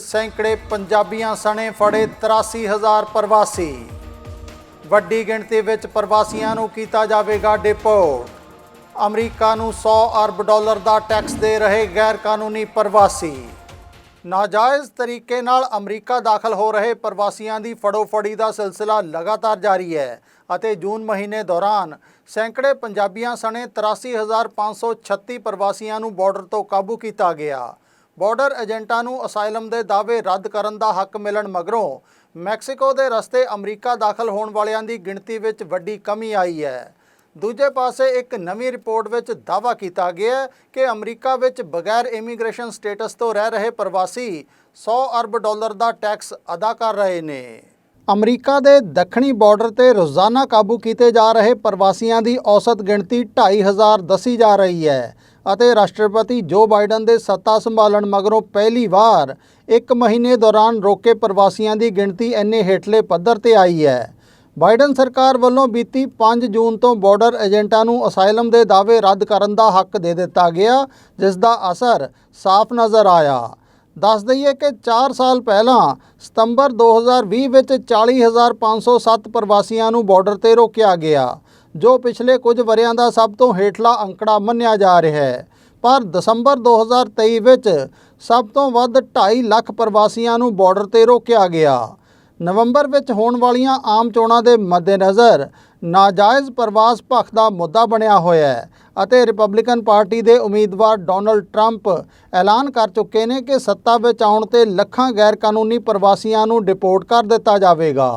ਸੈਂਕੜੇ ਪੰਜਾਬੀਆਂ ਸਣੇ ਫੜੇ 83000 ਪ੍ਰਵਾਸੀ। ਵੱਡੀ ਗਿਣਤੀ ਵਿੱਚ ਪ੍ਰਵਾਸੀਆਂ ਨੂੰ ਕੀਤਾ ਜਾਵੇਗਾ ਡਿਪੋਰਟ ਅਮਰੀਕਾ ਨੂੰ 100 ਅਰਬ ਡਾਲਰ ਦਾ ਟੈਕਸ ਦੇ ਰਹੇ ਗੈਰ ਕਾਨੂੰਨੀ ਪ੍ਰਵਾਸੀ। ਨਾਜਾਇਜ਼ ਤਰੀਕੇ ਨਾਲ ਅਮਰੀਕਾ ਦਾਖਲ ਹੋ ਰਹੇ ਪ੍ਰਵਾਸੀਆਂ ਦੀ ਫੜੋਫੜੀ ਦਾ ਸਿਲਸਿਲਾ ਲਗਾਤਾਰ ਜਾਰੀ ਹੈ ਅਤੇ ਜੂਨ ਮਹੀਨੇ ਦੌਰਾਨ ਸੈਂਕੜੇ ਪੰਜਾਬੀਆਂ ਸਣੇ 83536 ਪ੍ਰਵਾਸੀਆਂ ਨੂੰ ਬਾਰਡਰ ਤੋਂ ਕਾਬੂ ਕੀਤਾ ਗਿਆ। ਬਾਰਡਰ ਏਜੰਟਾਂ ਨੂੰ ਅਸਾਈਲਮ ਦੇ ਦਾਅਵੇ ਰੱਦ ਕਰਨ ਦਾ ਹੱਕ ਮਿਲਣ ਮਗਰੋਂ ਮੈਕਸੀਕੋ ਦੇ ਰਸਤੇ ਅਮਰੀਕਾ ਦਾਖਲ ਹੋਣ ਵਾਲਿਆਂ ਦੀ ਗਿਣਤੀ ਵਿੱਚ ਵੱਡੀ ਕਮੀ ਆਈ ਹੈ। ਦੂਜੇ ਪਾਸੇ ਇੱਕ ਨਵੀਂ ਰਿਪੋਰਟ ਵਿੱਚ ਦਾਅਵਾ ਕੀਤਾ ਗਿਆ ਕਿ ਅਮਰੀਕਾ ਵਿੱਚ ਬਗੈਰ ਇਮੀਗ੍ਰੇਸ਼ਨ ਸਟੇਟਸ ਤੋਂ ਰਹਿ ਰਹੇ ਪ੍ਰਵਾਸੀ 100 ਅਰਬ ਡਾਲਰ ਦਾ ਟੈਕਸ ਅਦਾ ਕਰ ਰਹੇ ਨੇ। ਅਮਰੀਕਾ ਦੇ ਦੱਖਣੀ ਬਾਰਡਰ ਤੇ ਰੋਜ਼ਾਨਾ ਕਾਬੂ ਕੀਤੇ ਜਾ ਰਹੇ ਪ੍ਰਵਾਸੀਆਂ ਦੀ ਔਸਤ ਗਿਣਤੀ 2.5 ਦੱਸੀ ਜਾ ਰਹੀ ਹੈ। ਅਤੇ ਰਾਸ਼ਟਰਪਤੀ ਜੋ ਬਾਈਡਨ ਦੇ ਸੱਤਾ ਸੰਭਾਲਣ ਮਗਰੋਂ ਪਹਿਲੀ ਵਾਰ ਇੱਕ ਮਹੀਨੇ ਦੌਰਾਨ ਰੋਕੇ ਪ੍ਰਵਾਸੀਆਂ ਦੀ ਗਿਣਤੀ ਇੰਨੇ ਹੇਠਲੇ ਪੱਧਰ ਤੇ ਆਈ ਹੈ। ਬਾਈਡਨ ਸਰਕਾਰ ਵੱਲੋਂ ਬੀਤੀ 5 ਜੂਨ ਤੋਂ ਬਾਰਡਰ ਏਜੰਟਾਂ ਨੂੰ ਅਸਾਈਲਮ ਦੇ ਦਾਅਵੇ ਰੱਦ ਕਰਨ ਦਾ ਹੱਕ ਦੇ ਦਿੱਤਾ ਗਿਆ, ਜਿਸ ਦਾ ਅਸਰ ਸਾਫ਼ ਨਜ਼ਰ ਆਇਆ। ਦੱਸ ਦਈਏ ਕਿ 4 ਸਾਲ ਪਹਿਲਾਂ ਸਤੰਬਰ 2020 ਵਿੱਚ 40507 ਪ੍ਰਵਾਸੀਆਂ ਨੂੰ ਬਾਰਡਰ ਤੇ ਰੋਕਿਆ ਗਿਆ। ਜੋ ਪਿਛਲੇ ਕੁਝ ਵਰਿਆਂ ਦਾ ਸਭ ਤੋਂ ਹੇਠਲਾ ਅੰਕੜਾ ਮੰਨਿਆ ਜਾ ਰਿਹਾ ਹੈ। ਪਰ ਦਸੰਬਰ 2023 ਵਿੱਚ ਸਭ ਤੋਂ ਵੱਧ 2.5 ਲੱਖ ਪ੍ਰਵਾਸੀਆਂ ਨੂੰ ਬਾਰਡਰ ਤੇ ਰੋਕਿਆ ਗਿਆ। ਨਵੰਬਰ ਵਿੱਚ ਹੋਣ ਵਾਲੀਆਂ ਆਮ ਚੋਣਾਂ ਦੇ ਮੱਦੇਨਜ਼ਰ ਨਾਜਾਇਜ਼ ਪ੍ਰਵਾਸ ਪੱਖ ਦਾ ਮੁੱਦਾ ਬਣਿਆ ਹੋਇਆ ਹੈ ਅਤੇ ਰਿਪਬਲਿਕਨ ਪਾਰਟੀ ਦੇ ਉਮੀਦਵਾਰ ਡੋਨਲਡ ਟਰੰਪ ਐਲਾਨ ਕਰ ਚੁੱਕੇ ਨੇ ਕਿ ਸੱਤਾ ਵਿੱਚ ਆਉਣ ਤੇ ਲੱਖਾਂ ਗੈਰ ਕਾਨੂੰਨੀ ਪ੍ਰਵਾਸੀਆਂ ਨੂੰ ਡਿਪੋਰਟ ਕਰ ਦਿੱਤਾ ਜਾਵੇਗਾ।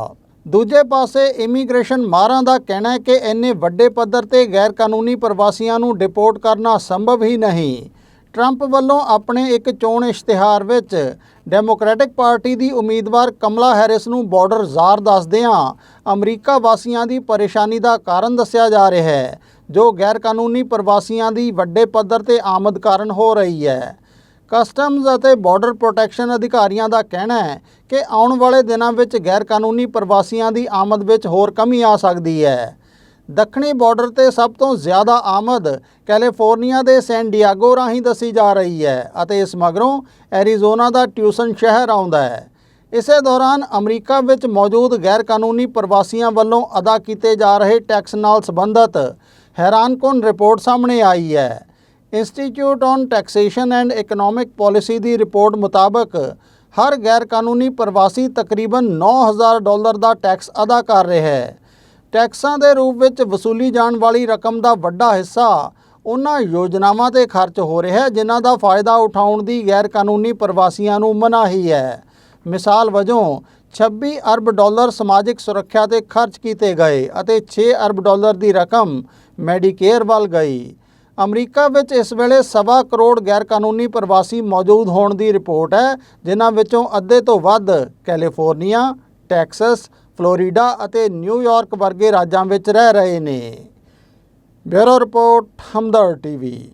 ਦੂਜੇ ਪਾਸੇ ਇਮੀਗ੍ਰੇਸ਼ਨ ਮਾਰਾਂ ਦਾ ਕਹਿਣਾ ਹੈ ਕਿ ਇੰਨੇ ਵੱਡੇ ਪੱਧਰ ਤੇ ਗੈਰ ਕਾਨੂੰਨੀ ਪ੍ਰਵਾਸੀਆਂ ਨੂੰ ਡਿਪੋਰਟ ਕਰਨਾ ਸੰਭਵ ਹੀ ਨਹੀਂ। ਟਰੰਪ ਵੱਲੋਂ ਆਪਣੇ ਇੱਕ ਚੋਣ ਇਸ਼ਤਿਹਾਰ ਵਿੱਚ ਡੈਮੋਕ੍ਰੈਟਿਕ ਪਾਰਟੀ ਦੀ ਉਮੀਦਵਾਰ ਕਮਲਾ ਹੈਰਿਸ ਨੂੰ ਬਾਰਡਰ ਜ਼ਾਰ ਦੱਸਦਿਆਂ ਅਮਰੀਕਾ ਵਾਸੀਆਂ ਦੀ ਪਰੇਸ਼ਾਨੀ ਦਾ ਕਾਰਨ ਦੱਸਿਆ ਜਾ ਰਿਹਾ ਹੈ, ਜੋ ਗੈਰ ਕਾਨੂੰਨੀ ਪ੍ਰਵਾਸੀਆਂ ਦੀ ਵੱਡੇ ਪੱਧਰ ਤੇ ਆਮਦ ਕਾਰਨ ਹੋ ਰਹੀ ਹੈ। ਕਸਟਮਜ਼ ਅਤੇ ਬਾਰਡਰ ਪ੍ਰੋਟੈਕਸ਼ਨ ਅਧਿਕਾਰੀਆਂ ਦਾ ਕਹਿਣਾ ਹੈ ਕਿ ਆਉਣ ਵਾਲੇ ਦਿਨਾਂ ਵਿੱਚ ਗੈਰ ਕਾਨੂੰਨੀ ਪ੍ਰਵਾਸੀਆਂ ਦੀ ਆਮਦ ਵਿੱਚ ਹੋਰ ਕਮੀ ਆ ਸਕਦੀ ਹੈ। ਦੱਖਣੀ ਬਾਰਡਰ ਤੇ ਸਭ ਤੋਂ ਜ਼ਿਆਦਾ ਆਮਦ ਕੈਲੀਫੋਰਨੀਆ ਦੇ ਸੈਨ ਡੀਆਗੋ ਰਾਹੀਂ ਦੱਸੀ ਜਾ ਰਹੀ ਹੈ ਅਤੇ ਇਸ ਮਗਰੋਂ ਐਰੀਜ਼ੋਨਾ ਦਾ ਟਿਊਸਨ ਸ਼ਹਿਰ ਆਉਂਦਾ ਹੈ। ਇਸੇ ਦੌਰਾਨ ਅਮਰੀਕਾ ਵਿੱਚ ਮੌਜੂਦ ਗੈਰ ਕਾਨੂੰਨੀ ਪ੍ਰਵਾਸੀਆਂ ਵੱਲੋਂ ਅਦਾ ਕੀਤੇ ਜਾ ਰਹੇ ਟੈਕਸ ਨਾਲ ਸੰਬੰਧਿਤ ਹੈਰਾਨਕੁਨ ਰਿਪੋਰਟ ਸਾਹਮਣੇ ਆਈ ਹੈ। Institute on taxation and economic policy the report ਮੁਤਾਬਕ ਹਰ ਗੈਰ ਕਾਨੂੰਨੀ ਪ੍ਰਵਾਸੀ ਤਕਰੀਬਨ 9000 ਡਾਲਰ ਦਾ ਟੈਕਸ ਅਦਾ ਕਰ ਰਿਹਾ ਹੈ। ਟੈਕਸਾਂ ਦੇ ਰੂਪ ਵਿੱਚ ਵਸੂਲੀ ਜਾਣ ਵਾਲੀ ਰਕਮ ਦਾ ਵੱਡਾ ਹਿੱਸਾ ਉਹਨਾਂ ਯੋਜਨਾਵਾਂ ਤੇ ਖਰਚ ਹੋ ਰਿਹਾ ਹੈ, ਜਿਨ੍ਹਾਂ ਦਾ ਫਾਇਦਾ ਉਠਾਉਣ ਦੀ ਗੈਰ ਕਾਨੂੰਨੀ ਪ੍ਰਵਾਸੀਆਂ ਨੂੰ ਮਨਾਹੀ ਹੈ। ਮਿਸਾਲ ਵਜੋਂ 26 ਅਰਬ ਡਾਲਰ ਸਮਾਜਿਕ ਸੁਰੱਖਿਆ ਤੇ ਖਰਚ ਕੀਤੇ ਗਏ ਅਤੇ 6 ਅਰਬ ਡਾਲਰ ਦੀ ਰਕਮ ਮੈਡੀਕੇਅਰ ਵੱਲ ਗਈ। ਅਮਰੀਕਾ ਵਿੱਚ ਇਸ ਵੇਲੇ ਸਵਾ ਕਰੋੜ ਗੈਰ ਕਾਨੂੰਨੀ ਪ੍ਰਵਾਸੀ ਮੌਜੂਦ ਹੋਣ ਦੀ ਰਿਪੋਰਟ ਹੈ, ਜਿਨ੍ਹਾਂ ਵਿੱਚੋਂ ਅੱਧੇ ਤੋਂ ਵੱਧ ਕੈਲੀਫੋਰਨੀਆ, ਟੈਕਸਸ, ਫਲੋਰੀਡਾ ਅਤੇ ਨਿਊਯਾਰਕ ਵਰਗੇ ਰਾਜਾਂ ਵਿੱਚ ਰਹਿ ਰਹੇ ਨੇ। Bureau report, Hamdard TV.